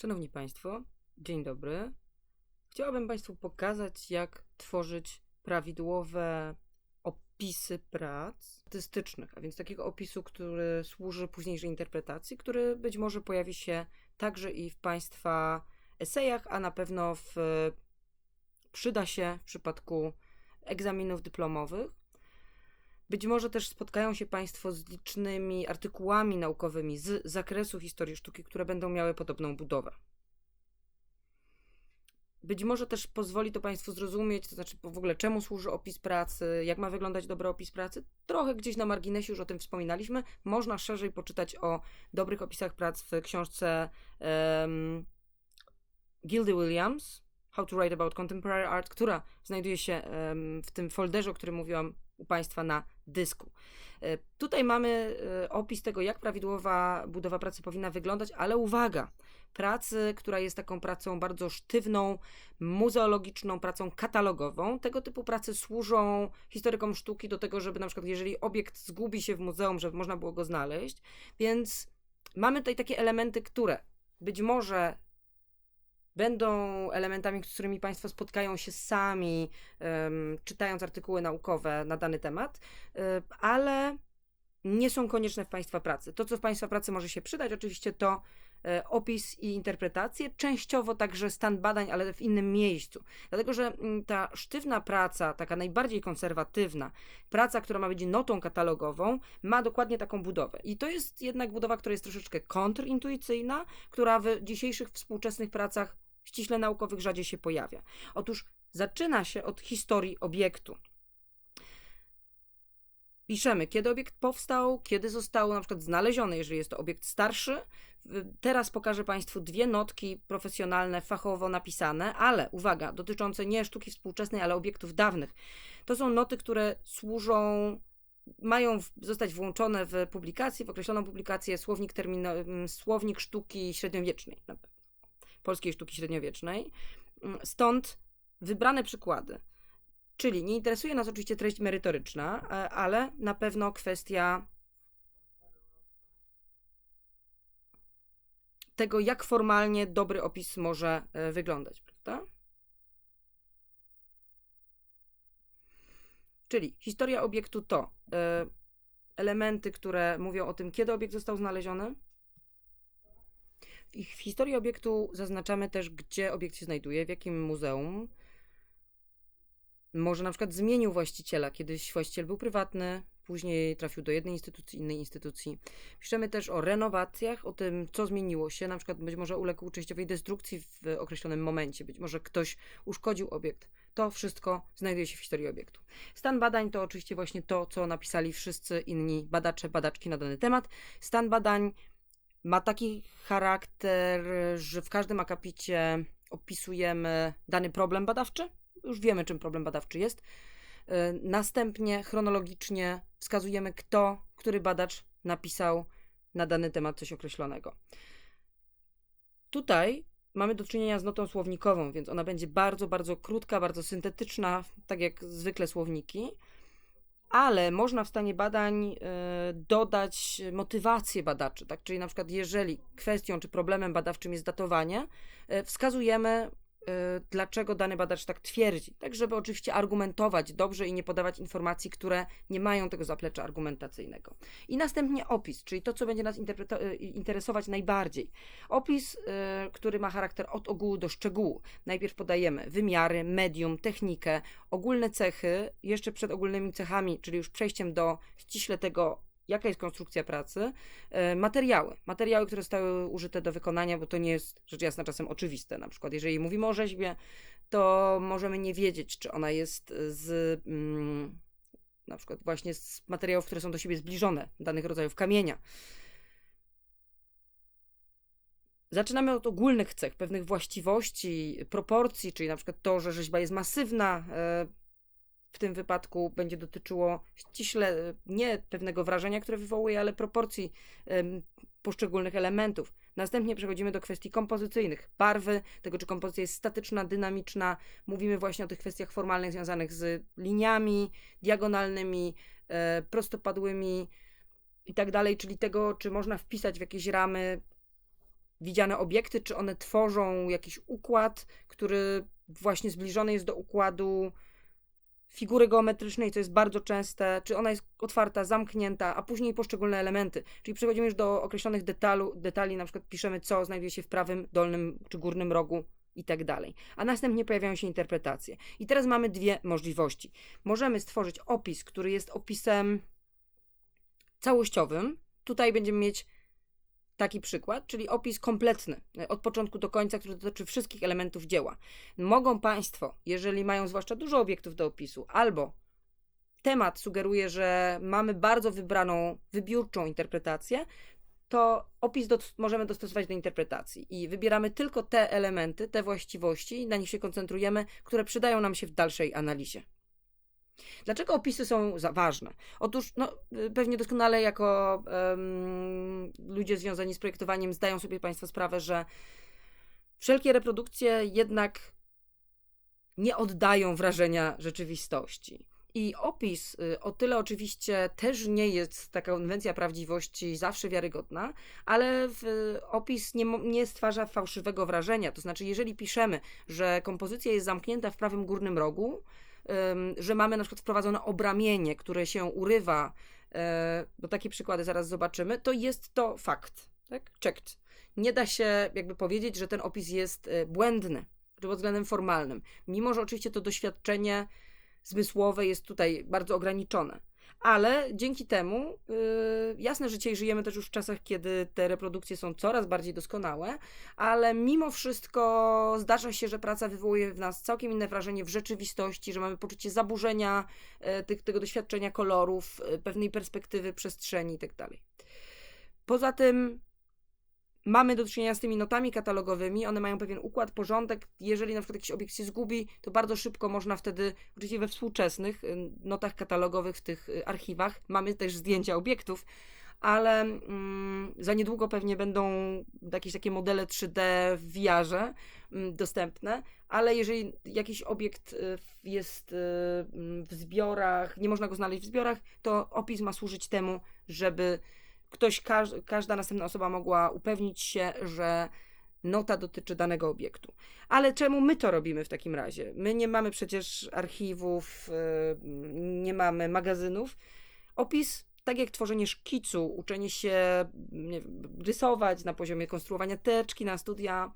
Szanowni Państwo, dzień dobry. Chciałabym Państwu pokazać, jak tworzyć prawidłowe opisy prac statystycznych, a więc takiego opisu, który służy późniejszej interpretacji, który być może pojawi się także i w Państwa esejach, a na pewno w, przyda się w przypadku egzaminów dyplomowych. Być może też spotkają się Państwo z licznymi artykułami naukowymi z zakresu historii sztuki, które będą miały podobną budowę. Być może też pozwoli to Państwu zrozumieć, to znaczy w ogóle czemu służy opis pracy, jak ma wyglądać dobry opis pracy. Trochę gdzieś na marginesie już o tym wspominaliśmy. Można szerzej poczytać o dobrych opisach prac w książce um, Gildy Williams, How to Write About Contemporary Art, która znajduje się um, w tym folderze, o którym mówiłam u Państwa na dysku. E, tutaj mamy e, opis tego, jak prawidłowa budowa pracy powinna wyglądać, ale uwaga, pracy, która jest taką pracą bardzo sztywną, muzeologiczną, pracą katalogową. Tego typu prace służą historykom sztuki do tego, żeby na przykład, jeżeli obiekt zgubi się w muzeum, żeby można było go znaleźć. Więc mamy tutaj takie elementy, które być może będą elementami, z którymi Państwo spotkają się sami, czytając artykuły naukowe na dany temat, ale nie są konieczne w Państwa pracy. To, co w Państwa pracy może się przydać, oczywiście to e, opis i interpretacje, częściowo także stan badań, ale w innym miejscu. Dlatego, że mm, ta sztywna praca, taka najbardziej konserwatywna, praca, która ma być notą katalogową, ma dokładnie taką budowę. I to jest jednak budowa, która jest troszeczkę kontrintuicyjna, która w dzisiejszych współczesnych pracach ściśle naukowych rzadziej się pojawia. Otóż zaczyna się od historii obiektu. Piszemy, kiedy obiekt powstał, kiedy został na przykład znaleziony, jeżeli jest to obiekt starszy. Teraz pokażę Państwu dwie notki profesjonalne, fachowo napisane, ale uwaga, dotyczące nie sztuki współczesnej, ale obiektów dawnych. To są noty, które służą mają zostać włączone w publikację, w określoną publikację, słownik, termino, słownik sztuki średniowiecznej polskiej sztuki średniowiecznej. Mm, stąd wybrane przykłady. Czyli nie interesuje nas oczywiście treść merytoryczna, e, ale na pewno kwestia tego, jak formalnie dobry opis może e, wyglądać, prawda? Czyli historia obiektu to e, elementy, które mówią o tym, kiedy obiekt został znaleziony, w historii obiektu zaznaczamy też, gdzie obiekt się znajduje, w jakim muzeum. Może na przykład zmienił właściciela. Kiedyś właściciel był prywatny, później trafił do jednej instytucji, innej instytucji. Piszemy też o renowacjach, o tym, co zmieniło się. Na przykład być może uległ częściowej destrukcji w określonym momencie, być może ktoś uszkodził obiekt. To wszystko znajduje się w historii obiektu. Stan badań to oczywiście właśnie to, co napisali wszyscy inni badacze, badaczki na dany temat. Stan badań ma taki charakter, że w każdym akapicie opisujemy dany problem badawczy. Już wiemy, czym problem badawczy jest. E, następnie chronologicznie wskazujemy, kto, który badacz napisał na dany temat coś określonego. Tutaj mamy do czynienia z notą słownikową, więc ona będzie bardzo, bardzo krótka, bardzo syntetyczna, tak jak zwykle słowniki ale można w stanie badań y, dodać motywację badaczy, tak? Czyli na przykład jeżeli kwestią czy problemem badawczym jest datowanie, y, wskazujemy dlaczego dany badacz tak twierdzi, tak żeby oczywiście argumentować dobrze i nie podawać informacji, które nie mają tego zaplecza argumentacyjnego. I następnie opis, czyli to, co będzie nas y, interesować najbardziej. Opis, y, który ma charakter od ogółu do szczegółu. Najpierw podajemy wymiary, medium, technikę, ogólne cechy, jeszcze przed ogólnymi cechami, czyli już przejściem do ściśle tego, jaka jest konstrukcja pracy, e, materiały. Materiały, które zostały użyte do wykonania, bo to nie jest rzecz jasna czasem oczywiste. Na przykład, jeżeli mówimy o rzeźbie, to możemy nie wiedzieć, czy ona jest z. Mm, na przykład właśnie z materiałów, które są do siebie zbliżone, danych rodzajów kamienia. Zaczynamy od ogólnych cech, pewnych właściwości, proporcji, czyli na przykład to, że rzeźba jest masywna, e, w tym wypadku będzie dotyczyło ściśle e, nie pewnego wrażenia, które wywołuje, ale proporcji poszczególnych elementów. Następnie przechodzimy do kwestii kompozycyjnych, barwy, tego czy kompozycja jest statyczna, dynamiczna. Mówimy właśnie o tych kwestiach formalnych związanych z liniami diagonalnymi, e, prostopadłymi i tak dalej, czyli tego, czy można wpisać w jakieś ramy widziane obiekty, czy one tworzą jakiś układ, który właśnie zbliżony jest do układu figury geometrycznej, co jest bardzo częste, czy ona jest otwarta, zamknięta, a później poszczególne elementy. Czyli przechodzimy już do określonych detalu, detali, na przykład piszemy, co znajduje się w prawym, dolnym czy górnym rogu i tak dalej. A następnie pojawiają się interpretacje. I teraz mamy dwie możliwości. Możemy stworzyć opis, który jest opisem całościowym. Tutaj będziemy mieć taki przykład, czyli opis kompletny, e, od początku do końca, który dotyczy wszystkich elementów dzieła. Mogą Państwo, jeżeli mają zwłaszcza dużo obiektów do opisu, albo temat sugeruje, że mamy bardzo wybraną, wybiórczą interpretację, to opis do, możemy dostosować do interpretacji i wybieramy tylko te elementy, te właściwości, na nich się koncentrujemy, które przydają nam się w dalszej analizie. Dlaczego opisy są ważne? Otóż, no, y, pewnie doskonale jako um, ludzie związani z projektowaniem zdają sobie Państwo sprawę, że wszelkie reprodukcje jednak nie oddają wrażenia rzeczywistości. I opis y, o tyle oczywiście też nie jest taka konwencja prawdziwości zawsze wiarygodna, ale opis nie, nie stwarza fałszywego wrażenia. To znaczy, jeżeli piszemy, że kompozycja jest zamknięta w prawym górnym rogu, że mamy na przykład wprowadzone obramienie, które się urywa, e, bo takie przykłady zaraz zobaczymy, to jest to fakt. Tak? Checked. Nie da się jakby powiedzieć, że ten opis jest e, błędny pod względem formalnym. Mimo, że oczywiście to doświadczenie zmysłowe jest tutaj bardzo ograniczone ale dzięki temu yy, jasne, że dzisiaj żyjemy też już w czasach, kiedy te reprodukcje są coraz bardziej doskonałe, ale mimo wszystko zdarza się, że praca wywołuje w nas całkiem inne wrażenie w rzeczywistości, że mamy poczucie zaburzenia yy, tych, tego doświadczenia kolorów, yy, pewnej perspektywy przestrzeni itd. Tak Poza tym mamy do czynienia z tymi notami katalogowymi, one mają pewien układ, porządek. Jeżeli na przykład jakiś obiekt się zgubi, to bardzo szybko można wtedy, oczywiście we współczesnych y, notach katalogowych, w tych y, archiwach, mamy też zdjęcia obiektów, ale mm, za niedługo pewnie będą jakieś takie modele 3D w VR-ze mm, dostępne, ale jeżeli jakiś obiekt y, jest mm, w zbiorach, nie można go znaleźć w zbiorach, to opis ma służyć temu, żeby ktoś, każda następna osoba mogła upewnić się, że nota dotyczy danego obiektu. Ale czemu my to robimy w takim razie? My nie mamy przecież archiwów, y, nie mamy magazynów. Opis, tak jak tworzenie szkicu, uczenie się nie, rysować na poziomie konstruowania teczki na studia,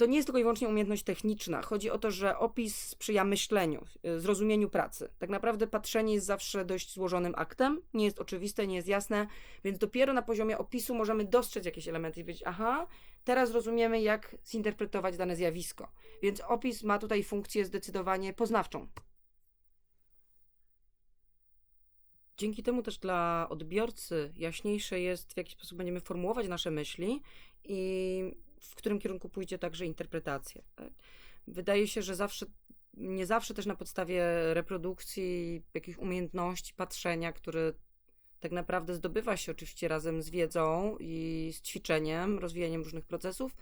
to nie jest tylko i wyłącznie umiejętność techniczna. Chodzi o to, że opis sprzyja myśleniu, y, zrozumieniu pracy. Tak naprawdę patrzenie jest zawsze dość złożonym aktem, nie jest oczywiste, nie jest jasne, więc dopiero na poziomie opisu możemy dostrzec jakieś elementy i powiedzieć, aha, teraz rozumiemy, jak zinterpretować dane zjawisko. Więc opis ma tutaj funkcję zdecydowanie poznawczą. Dzięki temu też dla odbiorcy jaśniejsze jest, w jaki sposób będziemy formułować nasze myśli i w którym kierunku pójdzie także interpretacja. Wydaje się, że zawsze, nie zawsze też na podstawie reprodukcji, jakichś umiejętności, patrzenia, które tak naprawdę zdobywa się oczywiście razem z wiedzą i z ćwiczeniem, rozwijaniem różnych procesów,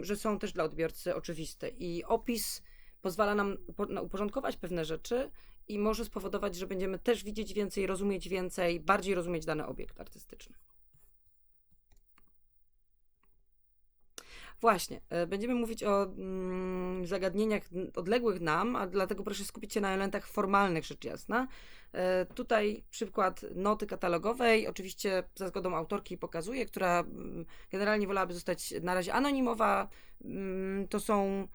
że są też dla odbiorcy oczywiste. I opis pozwala nam uporządkować pewne rzeczy i może spowodować, że będziemy też widzieć więcej, rozumieć więcej, bardziej rozumieć dany obiekt artystyczny. Właśnie, e, będziemy mówić o mm, zagadnieniach odległych nam, a dlatego proszę skupić się na elementach formalnych, rzecz jasna. E, tutaj przykład noty katalogowej, oczywiście za zgodą autorki pokazuję, która mm, generalnie wolałaby zostać na razie anonimowa. Mm, to są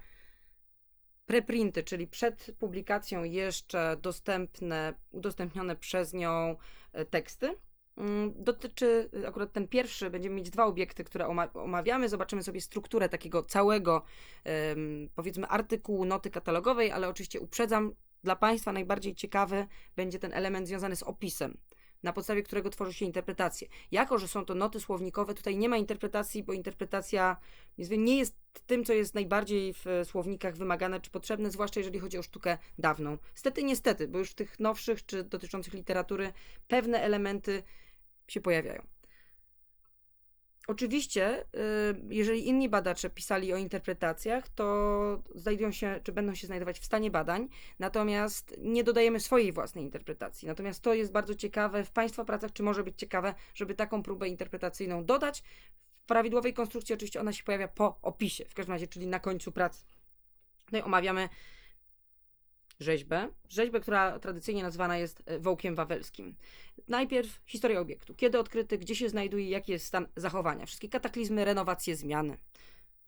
preprinty, czyli przed publikacją jeszcze dostępne, udostępnione przez nią e, teksty. Mm, dotyczy y, akurat ten pierwszy, będziemy mieć dwa obiekty, które omawiamy, zobaczymy sobie strukturę takiego całego, powiedzmy, artykułu noty katalogowej, ale oczywiście uprzedzam, dla Państwa najbardziej ciekawy będzie ten element związany z opisem, na podstawie którego tworzy się interpretacje. Jako, że są to noty słownikowe, tutaj nie ma interpretacji, bo interpretacja nie jest tym, co jest najbardziej w słownikach wymagane czy potrzebne, zwłaszcza jeżeli chodzi o sztukę dawną. Stety, niestety, bo już w tych nowszych czy dotyczących literatury pewne elementy się pojawiają. Oczywiście, y, jeżeli inni badacze pisali o interpretacjach, to znajdują się, czy będą się znajdować w stanie badań, natomiast nie dodajemy swojej własnej interpretacji. Natomiast to jest bardzo ciekawe w Państwa pracach, czy może być ciekawe, żeby taką próbę interpretacyjną dodać prawidłowej konstrukcji oczywiście ona się pojawia po opisie, w każdym razie, czyli na końcu pracy. I omawiamy rzeźbę. Rzeźbę, która tradycyjnie nazywana jest e, wołkiem wawelskim. Najpierw historia obiektu. Kiedy odkryty, gdzie się znajduje, jaki jest stan zachowania. Wszystkie kataklizmy, renowacje, zmiany.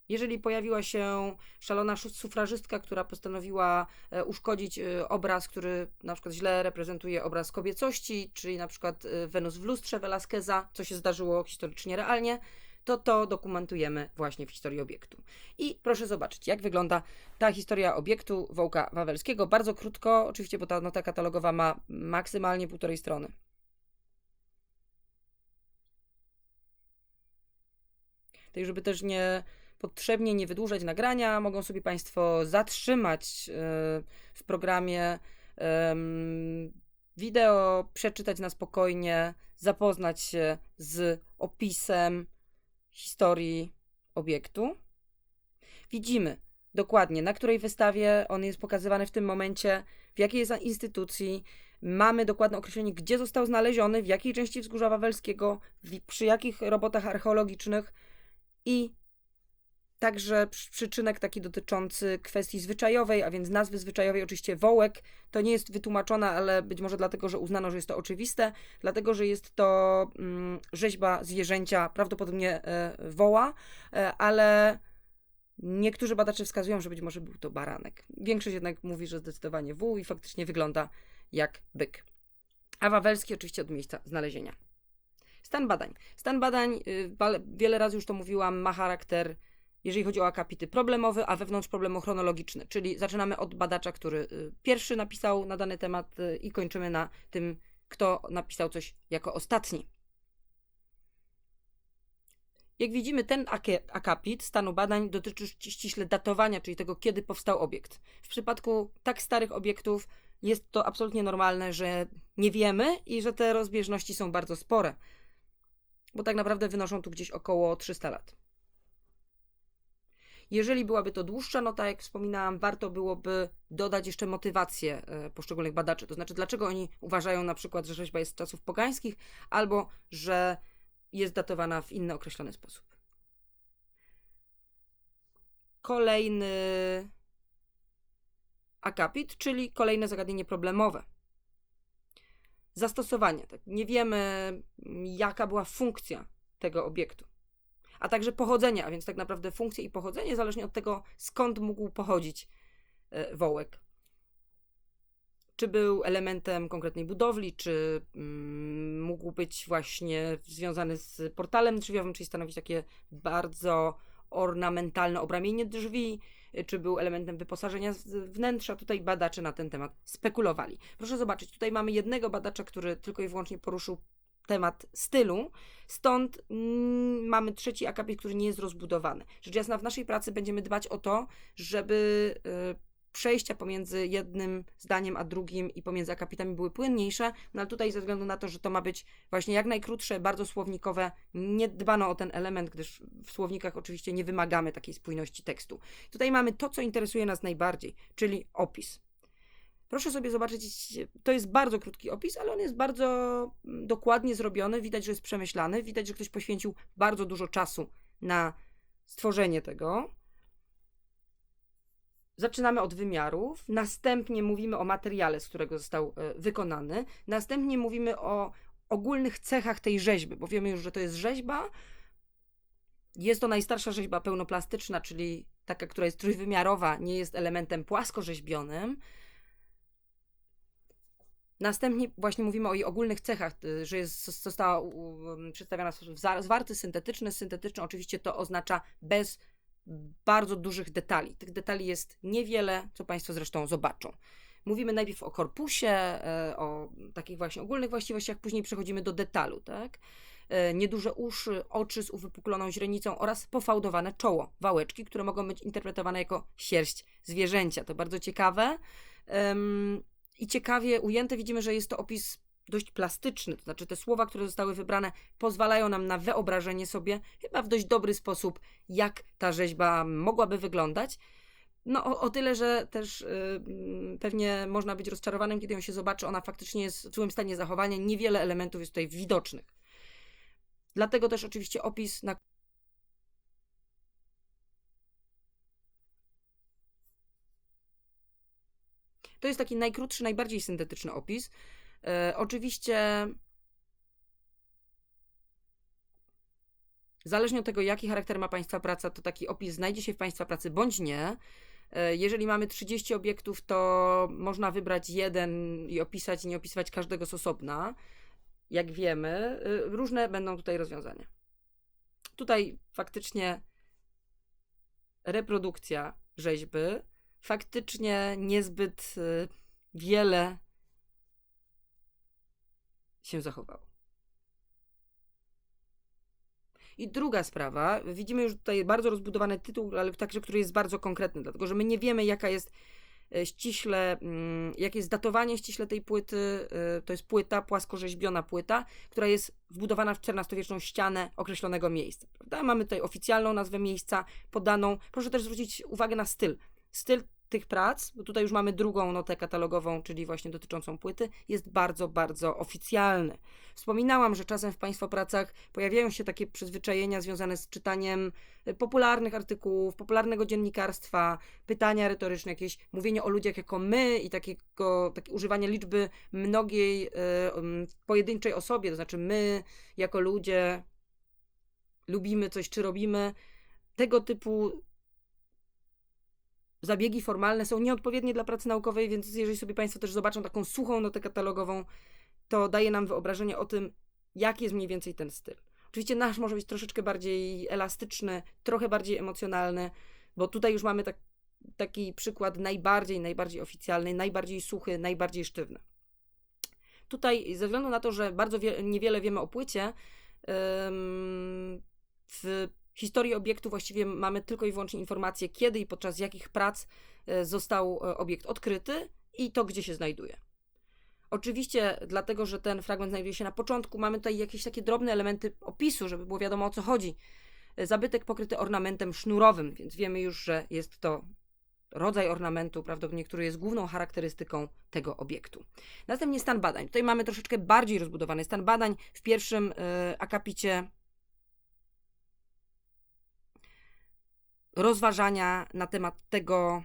Jeżeli pojawiła się szalona sz- sufrażystka, która postanowiła e, uszkodzić e, obraz, który na przykład źle reprezentuje obraz kobiecości, czyli na przykład Wenus w lustrze Velasqueza, co się zdarzyło historycznie realnie, to to dokumentujemy właśnie w historii obiektu. I proszę zobaczyć, jak wygląda ta historia obiektu Wołka Wawelskiego. Bardzo krótko, oczywiście, bo ta nota katalogowa ma maksymalnie półtorej strony. Tak, żeby też nie potrzebnie nie wydłużać nagrania, mogą sobie Państwo zatrzymać e, w programie wideo, przeczytać na spokojnie, zapoznać się z opisem historii obiektu. Widzimy dokładnie, na której wystawie on jest pokazywany w tym momencie, w jakiej jest instytucji. Mamy dokładne określenie, gdzie został znaleziony, w jakiej części wzgórza wawelskiego, przy jakich robotach archeologicznych i Także przy- przyczynek taki dotyczący kwestii zwyczajowej, a więc nazwy zwyczajowej, oczywiście wołek. To nie jest wytłumaczone, ale być może dlatego, że uznano, że jest to oczywiste, dlatego, że jest to mm, rzeźba zwierzęcia, prawdopodobnie e, woła, e, ale niektórzy badacze wskazują, że być może był to baranek. Większość jednak mówi, że zdecydowanie wół i faktycznie wygląda jak byk. A wawelski oczywiście od miejsca znalezienia. Stan badań. Stan badań, y, wiele razy już to mówiłam, ma charakter jeżeli chodzi o akapity problemowy, a wewnątrz problemu-chronologiczny, czyli zaczynamy od badacza, który y, pierwszy napisał na dany temat y, i kończymy na tym, kto napisał coś jako ostatni. Jak widzimy, ten akapit stanu badań dotyczy ści- ściśle datowania, czyli tego, kiedy powstał obiekt. W przypadku tak starych obiektów jest to absolutnie normalne, że nie wiemy i że te rozbieżności są bardzo spore, bo tak naprawdę wynoszą tu gdzieś około 300 lat. Jeżeli byłaby to dłuższa nota, jak wspominałam, warto byłoby dodać jeszcze motywację e, poszczególnych badaczy. To znaczy, dlaczego oni uważają na przykład, że rzeźba jest z czasów pogańskich, albo że jest datowana w inny określony sposób. Kolejny akapit, czyli kolejne zagadnienie problemowe. Zastosowanie. Tak, nie wiemy, jaka była funkcja tego obiektu a także pochodzenie, a więc tak naprawdę funkcje i pochodzenie, zależnie od tego, skąd mógł pochodzić e, wołek. Czy był elementem konkretnej budowli, czy mm, mógł być właśnie związany z portalem drzwiowym, czyli stanowić takie bardzo ornamentalne obramienie drzwi, e, czy był elementem wyposażenia wnętrza. Tutaj badacze na ten temat spekulowali. Proszę zobaczyć, tutaj mamy jednego badacza, który tylko i wyłącznie poruszył temat stylu, stąd mm, mamy trzeci akapit, który nie jest rozbudowany. Rzecz jasna, w naszej pracy będziemy dbać o to, żeby y, przejścia pomiędzy jednym zdaniem a drugim i pomiędzy akapitami były płynniejsze, no ale tutaj ze względu na to, że to ma być właśnie jak najkrótsze, bardzo słownikowe, nie dbano o ten element, gdyż w słownikach oczywiście nie wymagamy takiej spójności tekstu. Tutaj mamy to, co interesuje nas najbardziej, czyli opis. Proszę sobie zobaczyć, to jest bardzo krótki opis, ale on jest bardzo mm, dokładnie zrobiony. Widać, że jest przemyślany. Widać, że ktoś poświęcił bardzo dużo czasu na stworzenie tego. Zaczynamy od wymiarów, następnie mówimy o materiale, z którego został e, wykonany, następnie mówimy o ogólnych cechach tej rzeźby, bo wiemy już, że to jest rzeźba. Jest to najstarsza rzeźba pełnoplastyczna, czyli taka, która jest trójwymiarowa, nie jest elementem płaskorzeźbionym. Następnie właśnie mówimy o jej ogólnych cechach, y, że jest, została przedstawiona w sposób zwarty, syntetyczny. Syntetyczny oczywiście to oznacza bez bardzo dużych detali. Tych detali jest niewiele, co Państwo zresztą zobaczą. Mówimy najpierw o korpusie, e, o takich właśnie ogólnych właściwościach, później przechodzimy do detalu, tak? E, Nieduże uszy, oczy z uwypukloną źrenicą oraz pofałdowane czoło, wałeczki, które mogą być interpretowane jako sierść zwierzęcia. To bardzo ciekawe. I ciekawie ujęte widzimy, że jest to opis dość plastyczny, to znaczy te słowa, które zostały wybrane, pozwalają nam na wyobrażenie sobie, chyba w dość dobry sposób, jak ta rzeźba mogłaby wyglądać. No, o, o tyle, że też y, mm, pewnie można być rozczarowanym, kiedy ją się zobaczy. Ona faktycznie jest w złym stanie zachowania. Niewiele elementów jest tutaj widocznych. Dlatego też oczywiście opis na To jest taki najkrótszy, najbardziej syntetyczny opis. E, oczywiście Zależnie od tego, jaki charakter ma Państwa praca, to taki opis znajdzie się w Państwa pracy bądź nie. E, jeżeli mamy 30 obiektów, to można wybrać jeden i opisać, i nie opisywać każdego z osobna. Jak wiemy, e, różne będą tutaj rozwiązania. Tutaj faktycznie reprodukcja rzeźby, faktycznie niezbyt e, wiele się zachowało. I druga sprawa, widzimy już tutaj bardzo rozbudowany tytuł, ale także, który jest bardzo konkretny, dlatego że my nie wiemy, jaka jest e, ściśle, mm, jakie jest datowanie ściśle tej płyty. E, to jest płyta, płaskorzeźbiona płyta, która jest wbudowana w XIV-wieczną ścianę określonego miejsca. Prawda? Mamy tutaj oficjalną nazwę miejsca podaną. Proszę też zwrócić uwagę na styl. Styl tych prac, bo tutaj już mamy drugą notę katalogową, czyli właśnie dotyczącą płyty, jest bardzo, bardzo oficjalny. Wspominałam, że czasem w Państwa pracach pojawiają się takie przyzwyczajenia związane z czytaniem e, popularnych artykułów, popularnego dziennikarstwa, pytania retoryczne, jakieś mówienie o ludziach jako my i takiego, takie używanie liczby mnogiej e, w pojedynczej osobie, to znaczy my jako ludzie lubimy coś czy robimy. Tego typu zabiegi formalne są nieodpowiednie dla pracy naukowej, więc jeżeli sobie Państwo też zobaczą taką suchą notę katalogową, to daje nam wyobrażenie o tym, jaki jest mniej więcej ten styl. Oczywiście nasz może być troszeczkę bardziej elastyczny, trochę bardziej emocjonalny, bo tutaj już mamy tak, taki przykład najbardziej, najbardziej oficjalny, najbardziej suchy, najbardziej sztywny. Tutaj, ze względu na to, że bardzo wie, niewiele wiemy o płycie, w historii obiektu właściwie mamy tylko i wyłącznie informacje, kiedy i podczas jakich prac e, został e, obiekt odkryty i to, gdzie się znajduje. Oczywiście, dlatego, że ten fragment znajduje się na początku, mamy tutaj jakieś takie drobne elementy opisu, żeby było wiadomo o co chodzi. E, zabytek pokryty ornamentem sznurowym, więc wiemy już, że jest to rodzaj ornamentu, prawdopodobnie, który jest główną charakterystyką tego obiektu. Następnie stan badań. Tutaj mamy troszeczkę bardziej rozbudowany stan badań. W pierwszym y, akapicie rozważania na temat tego,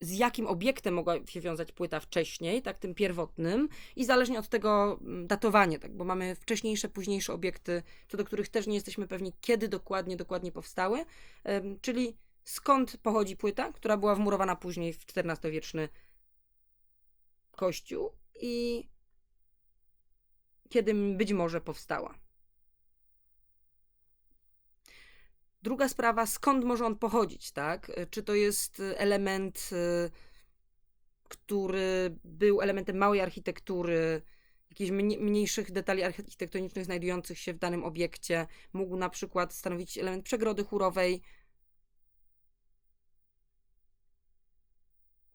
z jakim obiektem mogła się wiązać płyta wcześniej, tak, tym pierwotnym, i zależnie od tego mm, datowanie, tak, bo mamy wcześniejsze, późniejsze obiekty, co do których też nie jesteśmy pewni, kiedy dokładnie, dokładnie powstały, czyli skąd pochodzi płyta, która była wmurowana później w XIV-wieczny kościół i kiedy być może powstała. Druga sprawa, skąd może on pochodzić, tak? Czy to jest element, y, który był elementem małej architektury, jakichś mniejszych detali architektonicznych znajdujących się w danym obiekcie, mógł na przykład stanowić element przegrody chórowej.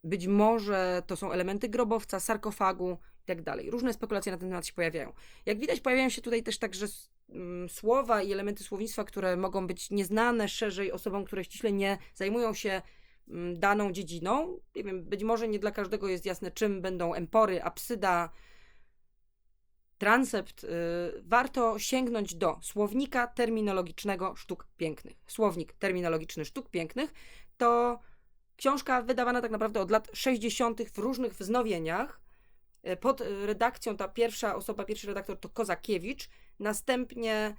Być może to są elementy grobowca, sarkofagu tak dalej. Różne spekulacje na ten temat się pojawiają. Jak widać, pojawiają się tutaj też także słowa i elementy słownictwa, które mogą być nieznane szerzej osobom, które ściśle nie zajmują się mm, daną dziedziną. Nie wiem, być może nie dla każdego jest jasne, czym będą empory, apsyda, transept. Yy, warto sięgnąć do słownika terminologicznego sztuk pięknych. Słownik terminologiczny sztuk pięknych to książka wydawana tak naprawdę od lat 60. w różnych wznowieniach E, pod redakcją ta pierwsza osoba, pierwszy redaktor to Kozakiewicz. Następnie,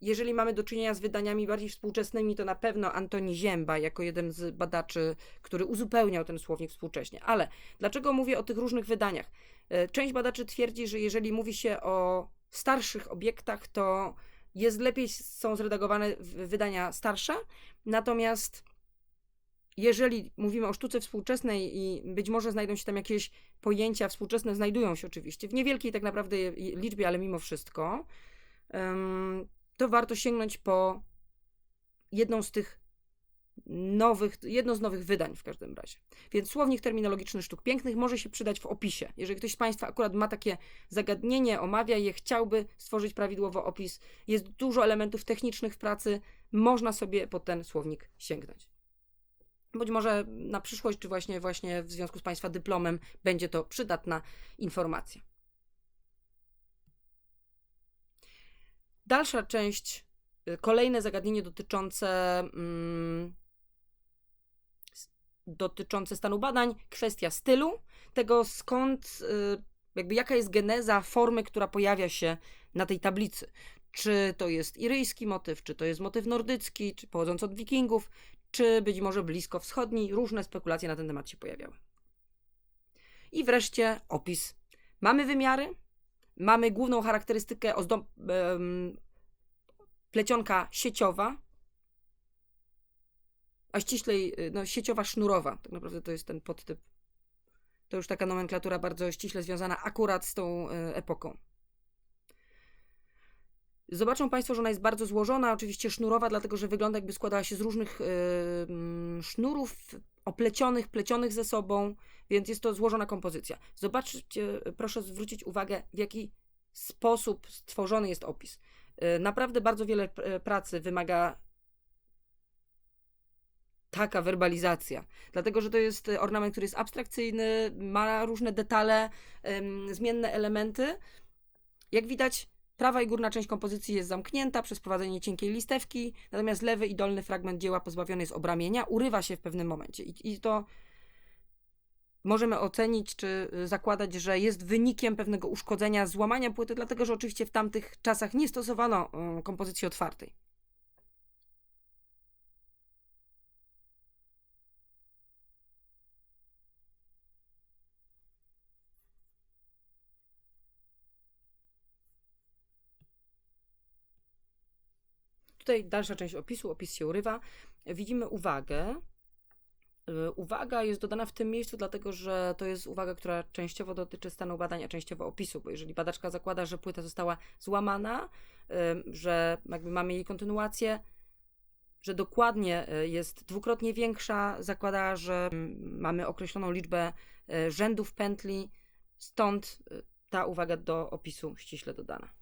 jeżeli mamy do czynienia z wydaniami bardziej współczesnymi, to na pewno Antoni Zięba, jako jeden z badaczy, który uzupełniał ten słownik współcześnie. Ale dlaczego mówię o tych różnych wydaniach? E, część badaczy twierdzi, że jeżeli mówi się o starszych obiektach, to jest lepiej są zredagowane wydania starsze, natomiast jeżeli mówimy o sztuce współczesnej i być może znajdą się tam jakieś pojęcia współczesne, znajdują się oczywiście w niewielkiej tak naprawdę liczbie, ale mimo wszystko, to warto sięgnąć po jedną z tych nowych, jedno z nowych wydań w każdym razie. Więc słownik terminologiczny sztuk pięknych może się przydać w opisie. Jeżeli ktoś z Państwa akurat ma takie zagadnienie, omawia je, chciałby stworzyć prawidłowo opis, jest dużo elementów technicznych w pracy, można sobie po ten słownik sięgnąć. Być może na przyszłość, czy właśnie, właśnie w związku z Państwa dyplomem, będzie to przydatna informacja. Dalsza część, y, kolejne zagadnienie dotyczące mm, dotyczące stanu badań, kwestia stylu, tego skąd, y, jakby jaka jest geneza formy, która pojawia się na tej tablicy. Czy to jest iryjski motyw, czy to jest motyw nordycki, czy pochodzący od wikingów, czy być może blisko wschodni. Różne spekulacje na ten temat się pojawiały. I wreszcie opis. Mamy wymiary, mamy główną charakterystykę ozdob, em, plecionka sieciowa, a ściślej y, no, sieciowa sznurowa. Tak naprawdę to jest ten podtyp. To już taka nomenklatura bardzo ściśle związana akurat z tą y, epoką. Zobaczą Państwo, że ona jest bardzo złożona, oczywiście sznurowa, dlatego że wygląda jakby składała się z różnych y, mm, sznurów oplecionych, plecionych ze sobą, więc jest to złożona kompozycja. Zobaczcie, proszę zwrócić uwagę, w jaki sposób stworzony jest opis. Y, Naprawdę bardzo wiele y, pracy wymaga taka werbalizacja. Dlatego, że to jest ornament, który jest abstrakcyjny, ma różne detale, zmienne elementy. Jak widać, prawa i górna część kompozycji jest zamknięta przez prowadzenie cienkiej listewki, natomiast lewy i dolny fragment dzieła pozbawiony jest obramienia, urywa się w pewnym momencie. I, i to możemy ocenić, czy y, zakładać, że jest wynikiem pewnego uszkodzenia, złamania płyty, dlatego że oczywiście w tamtych czasach nie stosowano y, kompozycji otwartej. Tutaj dalsza część opisu, opis się urywa. Widzimy uwagę. Y, Uwaga jest dodana w tym miejscu, dlatego że to jest uwaga, która częściowo dotyczy stanu badań, a częściowo opisu, bo jeżeli badaczka zakłada, że płyta została złamana, że jakby mamy jej kontynuację, że dokładnie y, jest dwukrotnie większa, zakłada, że mamy określoną liczbę y, rzędów pętli, stąd ta uwaga do opisu ściśle dodana.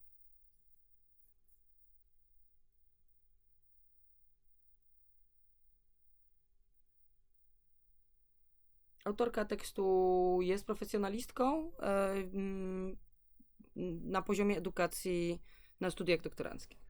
Autorka tekstu jest profesjonalistką e, na poziomie edukacji na studiach doktoranckich.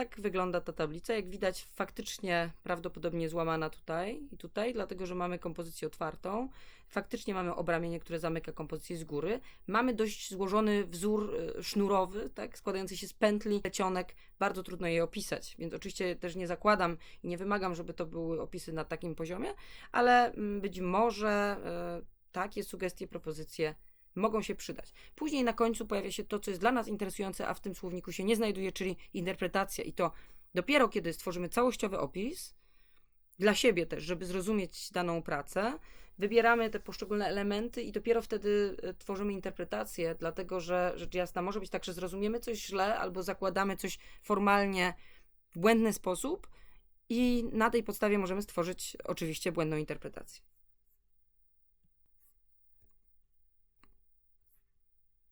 Tak wygląda ta tablica. Jak widać, faktycznie prawdopodobnie złamana tutaj i tutaj, dlatego że mamy kompozycję otwartą. Faktycznie mamy obramienie, które zamyka kompozycję z góry. Mamy dość złożony wzór y, sznurowy, tak, składający się z pętli, plecionek. Bardzo trudno je opisać, więc oczywiście też nie zakładam i nie wymagam, żeby to były opisy na takim poziomie, ale mm, być może y, takie sugestie, propozycje mogą się przydać. Później na końcu pojawia się to, co jest dla nas interesujące, a w tym słowniku się nie znajduje, czyli interpretacja. I to dopiero kiedy stworzymy całościowy opis, dla siebie też, żeby zrozumieć daną pracę, wybieramy te poszczególne elementy i dopiero wtedy e, tworzymy interpretację, dlatego że rzecz jasna może być tak, że zrozumiemy coś źle albo zakładamy coś formalnie w błędny sposób i na tej podstawie możemy stworzyć oczywiście błędną interpretację.